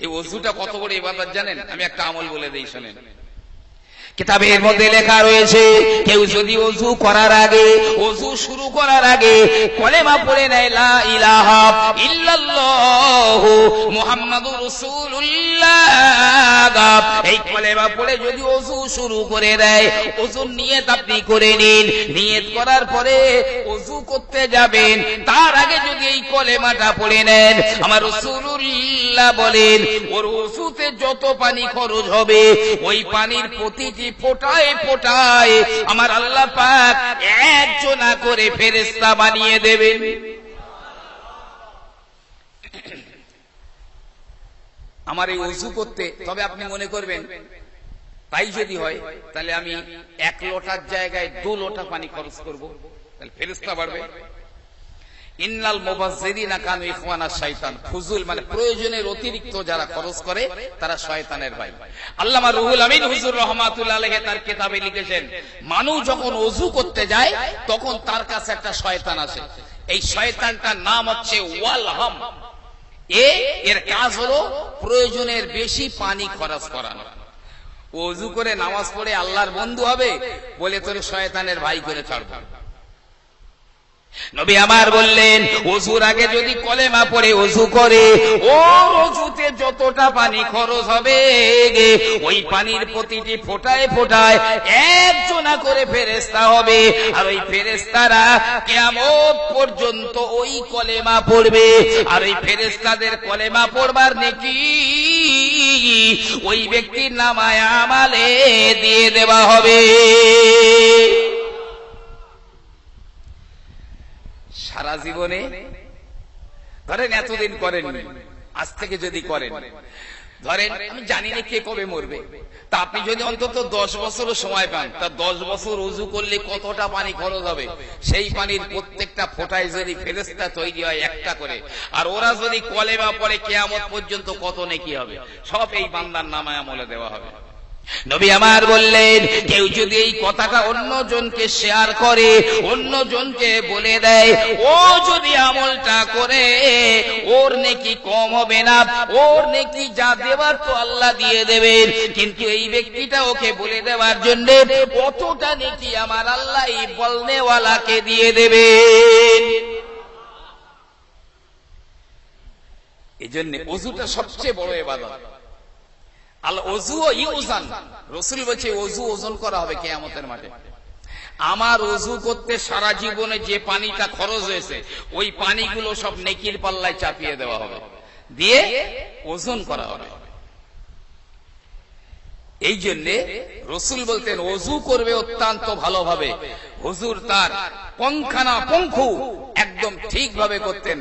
এই অজুটা কত বড় এবার জানেন? আমি একটা আমল বলে দিই শোনেন। কিতাবের মধ্যে লেখা রয়েছে, কেউ যদি অজু করার আগে, অজু শুরু করার আগে কলেমা পড়ে নেয়, লা ইলাহা ইল্লাল্লাহ মুহাম্মাদুর রাসূলুল্লাহ। এই কলেমা পড়ে যদি অজু শুরু করে দেয়, অজুর নিয়ত আপনি করে নিন। নিয়ত করার পরে অজু করতে যাবেন। তার আগে যদি এই কলেমাটা পড়ে নেন, আমার রাসূলুল্লাহ বলেন, ওর অজুতে যত পানি খরচ হবে, ওই পানির প্রতিটি ফোটায় ফোটায় আমার আল্লাহ পাক একজনা করে ফেরেস্তা বানিয়ে দেবেন আমার এই অজু করতে তবে আপনি মনে করবেন, তাই যদি হয়, তাহলে আমি এক লোটার জায়গায় দু লোটা পানি খরচ করব, তাহলে ফেরেস্তা বাড়বে। ইন্নাল শাইতান। ফুজুল মানে প্রয়োজনের অতিরিক্ত যারা খরচ করে, তারা শয়তানের ভাই। আল্লামা রুহুল আমিন হুজুর রহমাতুল্লাহ তার লিখেছেন মানুষ যখন ওযু করতে যায়, তখন তার কাছে একটা শয়তান আসে। এই শয়তানটার নাম হচ্ছে ওয়ালহাম। এ, এর কাজ হলো প্রয়োজনের বেশি পানি খরচ করানো। ওযু করে নামাজ পড়ে আল্লাহর বন্ধু হবে, বলে তোর শয়তানের ভাই করে ছাড়বো। নবী আমার বললেন অজুর আগে যদি কলেমা পড়ে অজু করে, ও অজুতে যতটা পানি খরচ হবে ওই পানির প্রতিটি ফোটায় ফোটায় একজনা করে ফেরেস্তা হবে। আর ওই ফেরেস্তারা কেমন পর্যন্ত ওই কলেমা পড়বে। আর ওই ফেরেস্তাদের কলেমা পড়বার নাকি, ওই ব্যক্তির নামায় আমালে দিয়ে দেওয়া হবে। সারা জীবনে? ধরেন এতদিন করেন আজ থেকে যদি করেন। ধরেন, আমি জানি না কে কবে মরবে। তা আপনি যদি অন্তত দশ বছরও সময় পান, তা দশ বছর উজু করলে কতটা পানি খরচ হবে? সেই পানির প্রত্যেকটা ফোটায় যদি ফেরেস্তা তৈরি হয় একটা করে। আর ওরা যদি কলেমা পরে কেয়ামত পর্যন্ত কত নেকি হবে? সব এই বান্দার নামায় আমলে দেওয়া হবে। নবী আমার বললেন, কেউ যদি এই কথাটা অন্য জনকে শেয়ার করে অন্য জনকে বলে দেয়, ও যদি আমলটা করে, ওর নেকি কম হবে না, ওর নেকি যা দেবার তো আল্লাহ দিয়ে দেবেন। কিন্তু এই ব্যক্তিটা ওকে বলে দেওয়ার জন্য কতটা নেকি আমার আল্লাহ এই বলনেওয়ালাকে দিয়ে দেবেন। জন্য অজুটা সবচেয়ে বড় এবাদত। রসুল বলছে অজু ওজন করা হবে কেয়ামতের মাঠে। আমার অজু করতে সারা জীবনে যে পানিটা খরচ হয়েছে, ওই পানিগুলো সব নেকির পাল্লায় চাপিয়ে দেওয়া হবে। দিয়ে ওজন করা হবে। এই জন্যে রসুল বলতেন অজু করবে অত্যন্ত ভালোভাবে। হুজুর তার পঙ্খানা পঙ্খু একদম ঠিকভাবে করতেন।